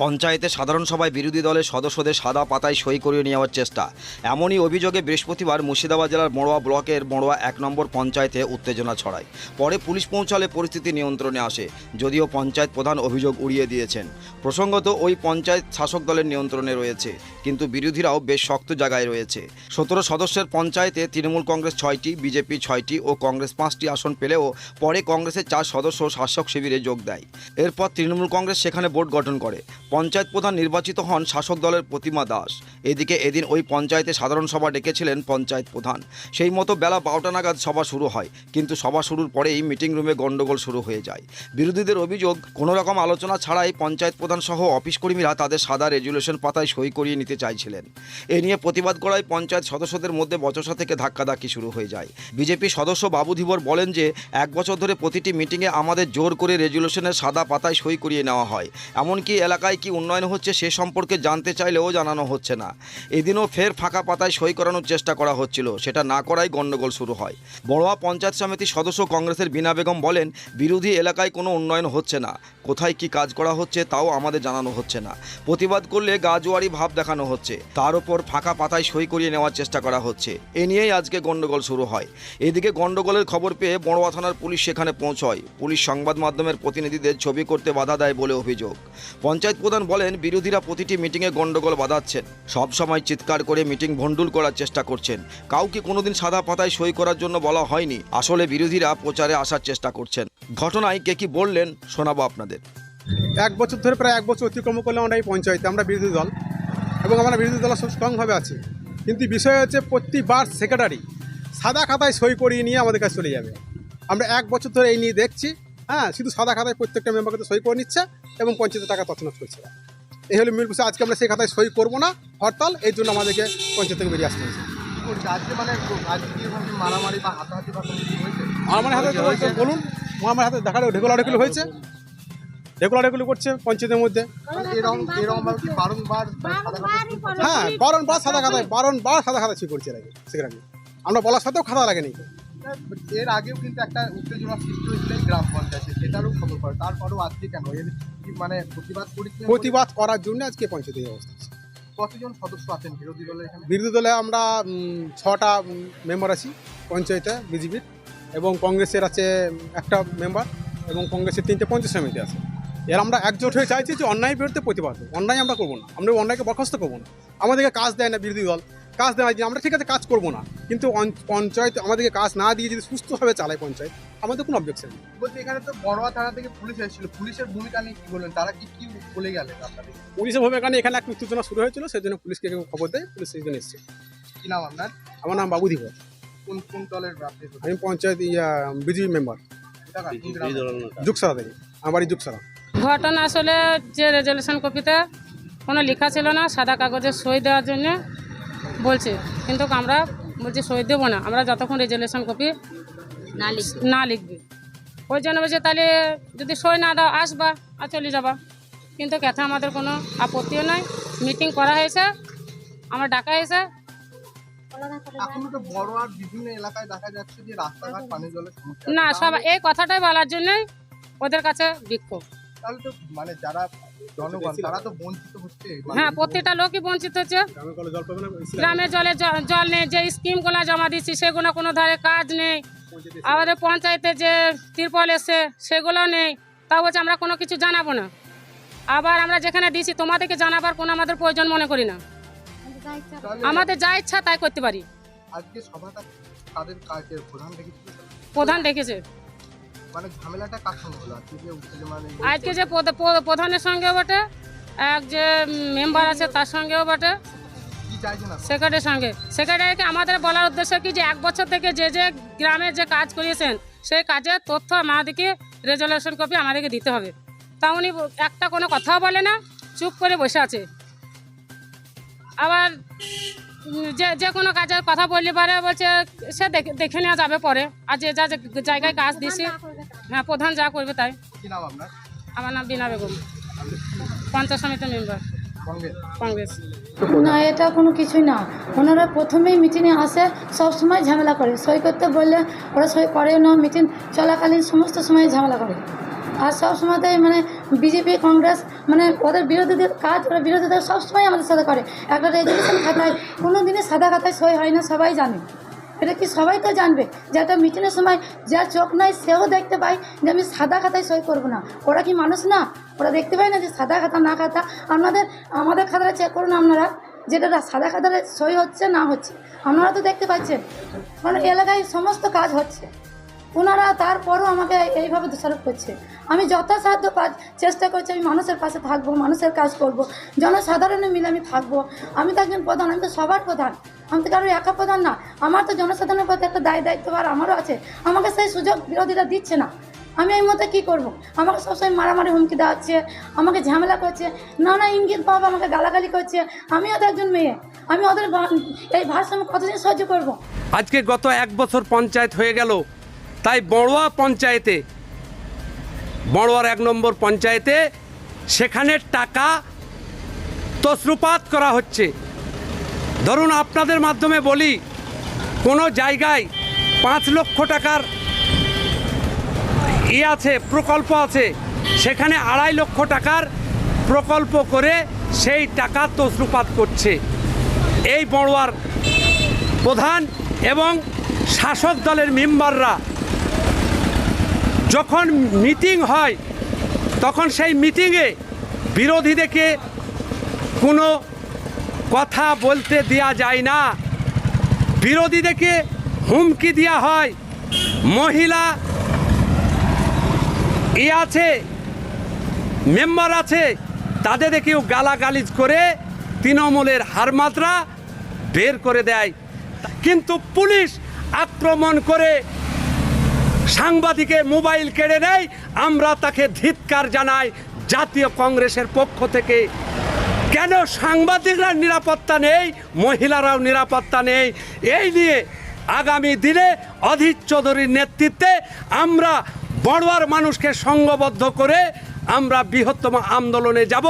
পঞ্চায়েতে সাধারণ সভায় বিরোধী দলের সদস্যদের সাদা পাতায় সই করিয়ে নেওয়ার চেষ্টা। এমনই অভিযোগে বৃহস্পতিবার মুর্শিদাবাদ জেলার মড়োয়া ব্লকের মড়োয়া এক নম্বর পঞ্চায়েতে উত্তেজনা ছড়ায়। পরে পুলিশ পৌঁছালে পরিস্থিতি নিয়ন্ত্রণে আসে, যদিও পঞ্চায়েত প্রধান অভিযোগ উড়িয়ে দিয়েছেন। প্রসঙ্গত, ওই পঞ্চায়েত শাসক দলের নিয়ন্ত্রণে রয়েছে, কিন্তু বিরোধীরাও বেশ শক্ত জায়গায় রয়েছে। সতেরো সদস্যের পঞ্চায়েতে তৃণমূল কংগ্রেস ছয়টি, বিজেপি ছয়টি ও কংগ্রেস পাঁচটি আসন পেলেও পরে কংগ্রেসের চার সদস্য শাসক শিবিরে যোগ দেয়। এরপর তৃণমূল কংগ্রেস সেখানে বোর্ড গঠন করে। পঞ্চায়েত প্রধান নির্বাচিত হন শাসক দলের প্রতিমা দাস। এদিকে এদিন ওই পঞ্চায়েতে সাধারণ সভা ডেকেছিলেন পঞ্চায়েত প্রধান। সেই মতো বেলা বারোটা নাগাদ সভা শুরু হয়, কিন্তু সভা শুরুর পরেই মিটিং রুমে গণ্ডগোল শুরু হয়ে যায়। বিরোধীদের অভিযোগ, কোনো রকম আলোচনা ছাড়াই পঞ্চায়েত প্রধান সহ অফিস কর্মীরা তাদের সাদা রেজুলেশন পাতায় সই করিয়ে নিতে চাইছিলেন। এ নিয়ে প্রতিবাদ করায় পঞ্চায়েত সদস্যদের মধ্যে বচসা থেকে ধাক্কাধাক্কি শুরু হয়ে যায়। বিজেপি সদস্য বাবু ধীবর বলেন যে, এক বছর ধরে প্রতিটি মিটিংয়ে আমাদের জোর করে রেজুলেশনের সাদা পাতায় সই করিয়ে নেওয়া হয়। এমনকি এলাকায় কি উন্নয়ন হচ্ছে সে সম্পর্কে জানতে চাইলেও জানানো হচ্ছে না। এদিনও ফের ফাঁকা পাতায় সই করানোর চেষ্টা করা হচ্ছিল। সেটা না করাই গণ্ডগোল শুরু হয়। বড়োয়া পঞ্চায়েত সমিতির সদস্য কংগ্রেসের বিনা বেগম বলেন, বিরোধী এলাকায় কোনো উন্নয়ন হচ্ছে না। কোথায় কি কাজ করা হচ্ছে তাও আমাদের জানানো হচ্ছে না। প্রতিবাদ করলে গাজোয়ারি ভাব দেখানো হচ্ছে। তার উপর ফাঁকা পাতায় সই করিয়ে নেওয়ার চেষ্টা করা হচ্ছে। এ নিয়েই আজকে গণ্ডগোল শুরু হয়। এদিকে গণ্ডগোলের খবর পেয়ে বড়োয়া থানার পুলিশ সেখানে পৌঁছয়। পুলিশ সংবাদ মাধ্যমের প্রতিনিধিদের ছবি করতে বাধা দেয় বলে অভিযোগ। পঞ্চায়েত প্রধান বলেন, বিরোধীরা প্রতিটি মিটিংয়ে গণ্ডগোল বাধাচ্ছেন। সব সময় চিৎকার করে মিটিং ভণ্ডুল করার চেষ্টা করছেন। কাউকে কোনোদিন সাদা পাতায় সই করার জন্য বলা হয়নি। আসলে বিরোধীরা প্রচারে আসার চেষ্টা করছেন। ঘটনায় কে কি বললেন, শোনাবো আপনাদের। এক বছর ধরে প্রায় এক বছর অতিক্রম করলাম আমরা এই পঞ্চায়েতে। আমরা বিরোধী দল এবং আমরা বিরোধী দল স্ট্রংভাবে আছি। কিন্তু বিষয় হচ্ছে প্রতিবার সেক্রেটারি সাদা খাতায় সই করিয়ে নিয়ে আমাদের কাছে চলে যাবে। আমরা এক বছর ধরে এই নিয়ে দেখছি। হ্যাঁ শুধু সাদা খাতায় প্রত্যেকটা মেম্বারকে সই করে নিচ্ছে এবং পঞ্চায়েতের টাকা তছনছ করছে। এই হলো মূল আজকে আমরা সেই খাতায় সই করব না হরতাল এই জন্য আমাদেরকে পঞ্চায়েত থেকে বেরিয়ে আসতে হয়েছে। করছে আজকে মানে আমার হাতে বলুন আমার হাতে দেখা ঢেকুলা ঢেকুলি হয়েছে। ঢেকুলা ঢেকুলি করছে পঞ্চায়েতের মধ্যে। এরকম এরকম ভাবে কি সাদা কাপড় হ্যাঁ বারণবার সাদা খাতায় বারণবার সাদা খাতা ছি করছে আগে সেখানে। আমরা বলার সাথেও খাতা লাগেনি। এর আগেও কিন্তু একটা উত্তেজনা সৃষ্টি হয়েছিল এই গ্রাম পঞ্চায়েতে সেটারও খবর পড়ে তারপরেও আজকে কেন? এর মানে প্রতিবাদ বলে- প্রতিবাদ করার জন্য আজকে পঞ্চায়েত এই অবস্থা কতজন সদস্য আছেন বিরোধী দলের এখানে? বিরোধী দলে আমরা ছটা মেম্বার আছি পঞ্চায়েতে বিজেপির এবং কংগ্রেসের আছে একটা মেম্বার এবং কংগ্রেসের তিনটে পঞ্চায়েত সমিতি আছে। এর আমরা একজোট হয়ে চাইছি যে অন্যায় বিরুদ্ধে প্রতিবাদ। অন্যায় আমরা করব না। আমরা অন্যায়কে বরখাস্ত করব না। আমাদেরকে কাজ দেয় না বিরোধী দল। কাজ দেওয়া যে আমরা ঠিক আছে কাজ করব না। কিন্তু পঞ্চায়েত আমাদেরকে কাজ না দিয়ে যদি সুস্থভাবে চালায় পঞ্চায়েত আমাদের কোনো অবজেকশন নেই। বলছি এখানে তো বড়োয়া থানা থেকে পুলিশ এসেছিল। পুলিশের ভূমিকা নিয়ে কি বললেন তারা কি কি বলে গেলেন আপনাদের? পুলিশের ভূমিকা নিয়ে এখানে একটা উত্তেজনা শুরু হয়েছিল সেই জন্য পুলিশকে খবর দেয় পুলিশ সেই জন্য এসছে। কি নাম আপনার? আমার নাম বাবু ধীবর কোন কোন দলের আমি পঞ্চায়েত ইয়া বিজেপি মেম্বার? যুগসারা থেকে আমার বাড়ি যুগসারা ঘটনা আসলে যে রেজলিউশন কপিতে কোনো লেখা ছিল না সাদা কাগজে সই দেওয়ার জন্য বলছে। কিন্তু আমরা বলছি সই দেবো না। আমরা যতক্ষণ রেজলিউশন কপি না লিখবে। না লিখবে। ওই জন্য বলছে তাহলে যদি সই না দাও আসবা আর চলে যাবা। কিন্তু কথা আমাদের কোনো আপত্তিও নাই। মিটিং করা হয়েছে আমার ডাকা হয়েছে। সমস্যা। না সব এই কথাটাই বলার জন্যই ওদের কাছে বিক্ষোভ। মানে যারা তারা তো বঞ্চিত হচ্ছে। হ্যাঁ প্রত্যেকটা লোকই বঞ্চিত হচ্ছে। জল গ্রামে জলে জল নেই যে স্কিমগুলো জমা দিচ্ছি সেগুলো কোনো ধারে কাজ নেই। আমাদের পঞ্চায়েতে যে তিরপল এসে সেগুলো নেই। তা বলছে আমরা কোনো কিছু জানাব না। আবার আমরা যেখানে দিছি তোমাদেরকে জানাবার কোনো আমাদের প্রয়োজন মনে করি না। আমাদের যা ইচ্ছা তাই করতে পারি। আজকে সভাটা প্রধান দেখেছিল প্রধান দেখেছে। মানে ঝামেলাটা কার সঙ্গে হলো? আজকে যে উত্তেজনা মানে আজকে যে প্রধানের সঙ্গেও বটে এক যে মেম্বার আছে তার সঙ্গেও বটে। সেক্রেটারির সঙ্গে। সেক্রেটারিকে আমাদের বলার উদ্দেশ্য কি যে এক বছর থেকে যে যে গ্রামে যে কাজ করিয়েছেন সেই কাজের তথ্য আমাদেরকে রেজলিউশন কপি আমাদেরকে দিতে হবে। তা উনি একটা কোনো কথাও বলে না চুপ করে বসে আছে। আবার যে যে কোনো কাজের কথা বললে পারে বলছে সে দেখে নেওয়া যাবে পরে। আর যে যা জায়গায় কাজ দিছি হ্যাঁ প্রধান যা করবে তাই। কি নাম আপনার? আমার নাম বিনা বেগম। পঞ্চায়েত সমিতি মেম্বার। কংগ্রেস। না এটা কোনো কিছুই না। ওনারা প্রথমেই মিটিংয়ে আসে সব সময় ঝামেলা করে। সই করতে বললে ওরা সই করে না মিটিং চলাকালীন সমস্ত সময় ঝামেলা করে। আর সব সময়তেই মানে বিজেপি, কংগ্রেস মানে ওদের বিরোধীদের কাজ, ওরা বিরোধীদের সবসময় আমাদের সাথে করে। একটা রেজলিউশন খাতায় কোনো দিনই সাদা খাতায় সই হয় না, সবাই জানে। এটা কি সবাই তো জানবে? যে একটা মিটিংয়ের সময় যার চোখ নাই, সেও দেখতে পায় যে আমি সাদা খাতায় সই করব না। ওরা কি মানুষ না? ওরা দেখতে পায় না যে সাদা খাতা, না খাতা? আপনাদের আমাদের খাতাটা চেক করুন আপনারা যেটা সাদা খাতায় সই হচ্ছে, না হচ্ছে। আপনারা তো দেখতে পাচ্ছেন। কারণ এলাকায় সমস্ত কাজ হচ্ছে। ওনারা তারপরও আমাকে এইভাবে দোষারোপ করছে। আমি যথাসাধ্য চেষ্টা করছি, আমি মানুষের পাশে থাকব, মানুষের কাজ করব, জনসাধারণের মিলে আমি থাকব। আমি তো একজন প্রধান, আমি তো সবার প্রধান। আমি তো কারোর একা প্রধান না। আমার তো জনসাধারণের প্রতি একটা দায় দায়িত্ব আর আমারও আছে। আমাকে সেই সুযোগ বিরোধীরা দিচ্ছে না। আমি এই মধ্যে কী করব? আমাকে সবসময় মারামারি হুমকি দেওয়া হচ্ছে, আমাকে ঝামেলা করছে, নানা ইঙ্গিত পাবো আমাকে গালাগালি করছে। আমি ওদের একজন মেয়ে। আমি ওদের এই ভারসাম্য কতদিন সহ্য করব? আজকে গত এক বছর পঞ্চায়েত হয়ে গেল। তাই বড়োয়া পঞ্চায়েতে, বড়োয়ার এক নম্বর পঞ্চায়েতে সেখানে টাকা তসরুপাত করা হচ্ছে। ধরুন আপনাদের মাধ্যমে বলি, কোনো জায়গায় পাঁচ লক্ষ টাকার ই আছে, প্রকল্প আছে, সেখানে আড়াই লক্ষ টাকার প্রকল্প করে সেই টাকা তসরুপাত করছে। এই বড়োয়ার প্রধান এবং শাসক দলের মেম্বাররা যখন মিটিং হয়, তখন সেই মিটিংয়ে বিরোধীদেরকে কোনো কথা বলতে দেয়া যায় না। বিরোধীদেরকে হুমকি দেওয়া হয়। মহিলা ই আছে, মেম্বার আছে তাদেরকেও গালাগালিজ করে তৃণমূলের হারমাত্রা বের করে দেয়। কিন্তু পুলিশ আক্রমণ করে সাংবাদিকের মোবাইল কেড়ে নেয়। আমরা তাকে ধিৎকার জানাই, জাতীয় কংগ্রেসের পক্ষ থেকে। কেন সাংবাদিকরা নিরাপত্তা নেই, মহিলারাও নিরাপত্তা নেই? এই নিয়ে আগামী দিনে অধীর চৌধুরীর নেতৃত্বে আমরা বড়োয়ার মানুষকে সঙ্গবদ্ধ করে আমরা বৃহত্তম আন্দোলনে যাব।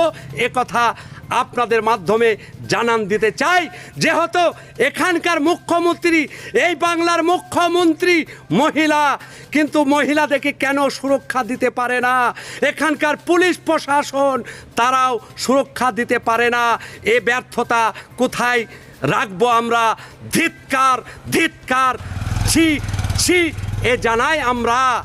এ কথা আপনাদের মাধ্যমে জানান দিতে চাই। যেহেতু এখানকার মুখ্যমন্ত্রী, এই বাংলার মুখ্যমন্ত্রী মহিলা, কিন্তু মহিলাদেরকে কেন সুরক্ষা দিতে পারে না? এখানকার পুলিশ প্রশাসন তারাও সুরক্ষা দিতে পারে না। এ ব্যর্থতা কোথায় রাখব আমরা? ধিৎকার ধিৎকার, ছি ছি, এ জানাই আমরা।